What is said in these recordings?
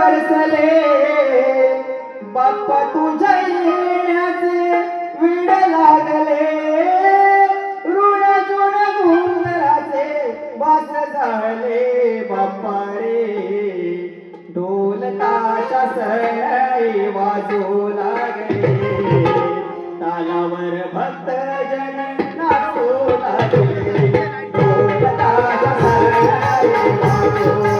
बरसले बाप्पा तुझ्या येण्याचे विड लागले. ऋण जुण घुंगराचे बास झाले बाप्पा रे ढोल ताशा सळई वाजू लागले. तालावर भक्त जन नाचू लागले. ढोल ताशा सळई वाजू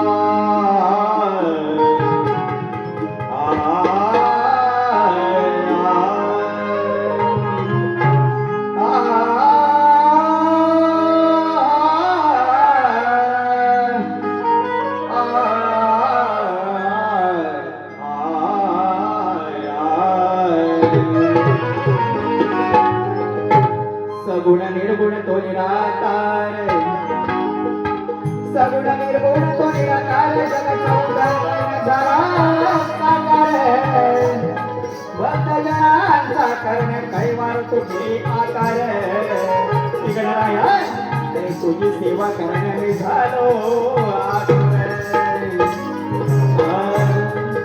सगुण निर्गुण तो निराकार सगुण निर्गुण तो निराकार जग कर्ण कैवार आकार ते तुझी सेवा करणे झालो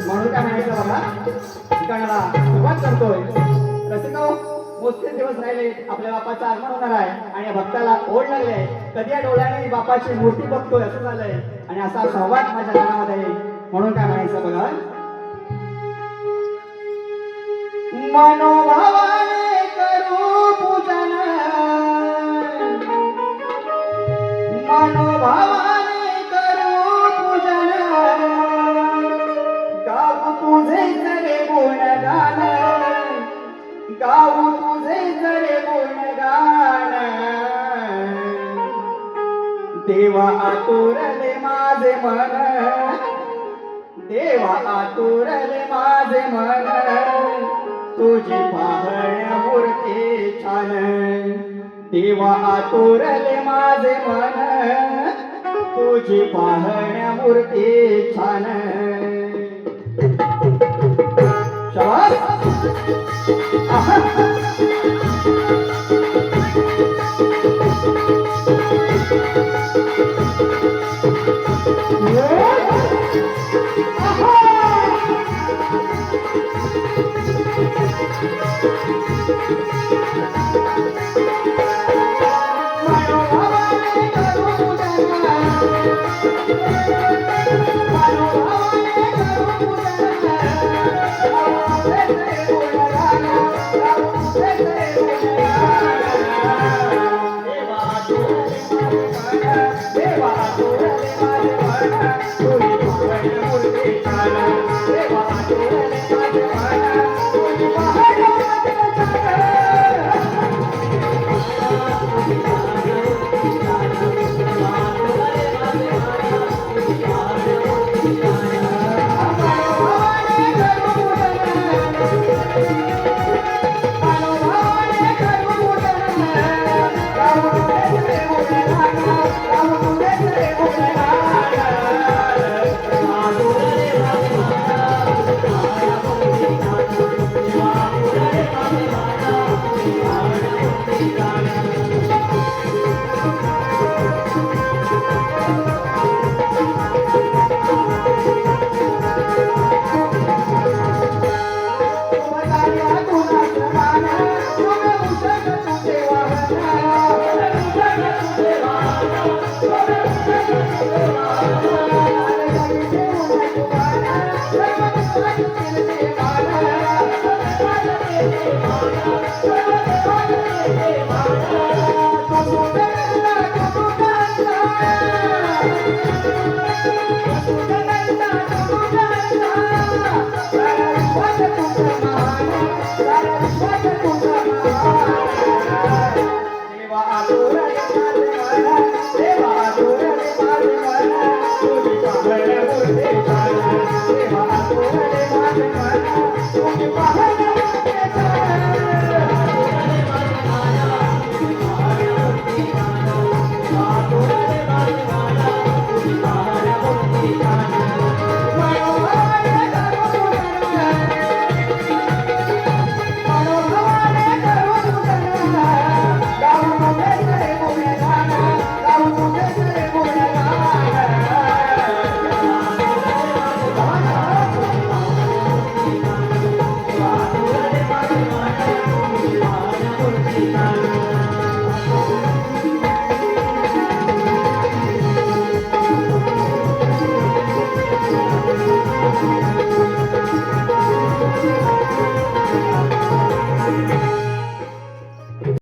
म्हणून काय म्हणायचं बघा ठिकाणाला सुरुवात करतोय. रसिको हो, मोजके दिवस राहिले. आपल्या बापाचं आगमन होणार आहे आणि या भक्ताला ओढ लागले कधी या डोळ्याने बापाची मूर्ती बघतोय असं झालंय. आणि असा संवाद माझ्या कानामध्ये आहे. म्हणून काय म्हणायचं बघा? मनोभावा देवा आतुरले माझे मन. देवा आतुरले माझे मन. तुझी पाहण्या मूर्ती छान. देवा आतुरले माझे मन. तुझी पाहण्या मूर्ती छान. शाबास आहा. मनोभावाने मन तुझी